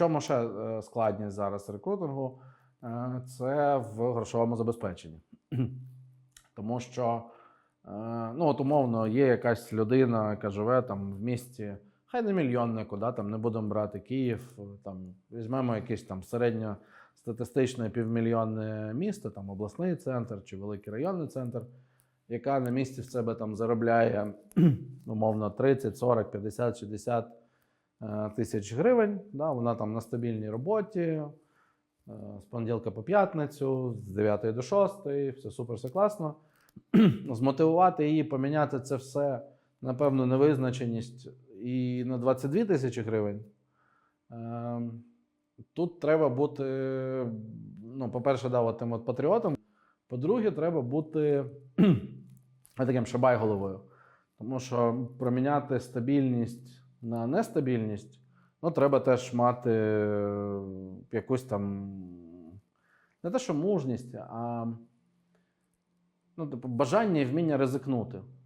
чому ще е, складність зараз рекрутингу? Е, Це в грошовому забезпеченні. Тому що, е, ну, от умовно, є якась людина, яка живе там в місті, хай не мільйоннику, да, там не будемо брати Київ, там візьмемо якесь там середньостатистичне півмільйонне місто, там обласний центр чи великий районний центр, яка на місці в себе там заробляє умовно 30, 40, 50, 60 е, тисяч гривень. Да, вона там на стабільній роботі. е, З понеділка по п'ятницю, з 9 до 6, все супер, все класно. Змотивувати її, поміняти це все на певну невизначеність і на 22 тисячі гривень. Е, Тут треба бути, ну, по-перше, да, тим от патріотом. По-друге, треба бути таким шабай-головою. Тому що проміняти стабільність на нестабільність, ну, треба теж мати е, якусь там не те, що мужність, а ну, типу, бажання і вміння ризикнути.